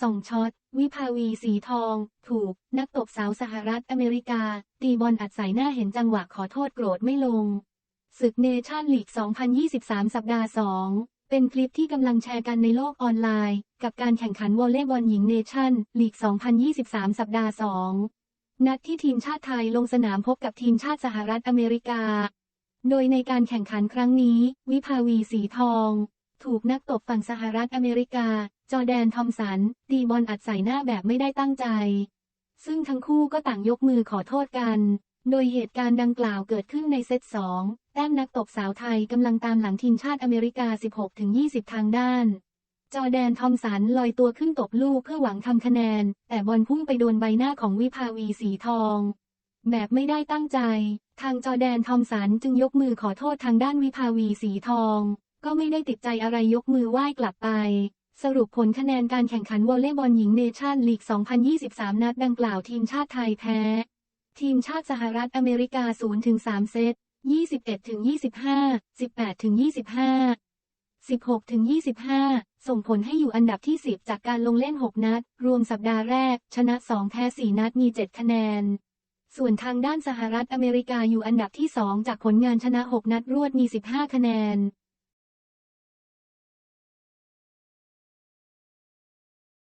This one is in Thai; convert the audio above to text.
ส่องช็อต วิภาวีสีทอง ถูก นักตบสาวสหรัฐอเมริกา ตีบอลอัดใส่หน้าเห็นจังหวะขอโทษโกรธไม่ลง ศึกเนชั่นลีก 2023 สัปดาห์ 2 เป็นคลิปที่กำลังแชร์กันในโลกออนไลน์ กับการแข่งขันวอลเลย์บอลหญิงเนชั่นลีก 2023 สัปดาห์ 2 นัดที่ทีมชาติไทยลงสนามพบกับทีมชาติสหรัฐอเมริกา โดยในการแข่งขันครั้งนี้ วิภาวีสีทอง ถูกนักตบฝั่งสหรัฐอเมริกา จอแดนทอมสัน ตีบอลอัดใส่หน้าแบบไม่ได้ตั้งใจ ซึ่งทั้งคู่ก็ต่างยกมือขอโทษกัน โดยเหตุการณ์ดังกล่าวเกิดขึ้นในเซต 2 แต้มนักตบสาวไทยกำลังตามหลังทีมชาติอเมริกา 16-20 ทางด้าน จอแดนทอมสันลอยตัวขึ้นตบลูกเพื่อหวังทำคะแนน แต่บอลพุ่งไปโดนใบหน้าของวิภาวีสีทอง แบบไม่ได้ตั้งใจ ทางจอแดนทอมสันจึงยกมือขอโทษทางด้านวิภาวีสีทอง ก็ไม่ได้ติดใจอะไรยกมือไหว้กลับไป สรุปผลคะแนนการแข่งขันวอลเลย์บอลหญิงเนชั่นลีก 2023 นัดดังกล่าวทีมชาติไทยแพ้ ทีมชาติสหรัฐอเมริกา 0-3 เซต 21-25 18-25 16-25 ส่งผลให้อยู่อันดับที่ 10 จากการลงเล่น 6 นัด รวมสัปดาห์แรก ชนะ 2 แพ้ 4 นัดมี 7 คะแนน ส่วนทางด้านสหรัฐอเมริกาอยู่อันดับที่ 2 จากผลงานชนะ 6 นัดรวดมี 15 คะแนน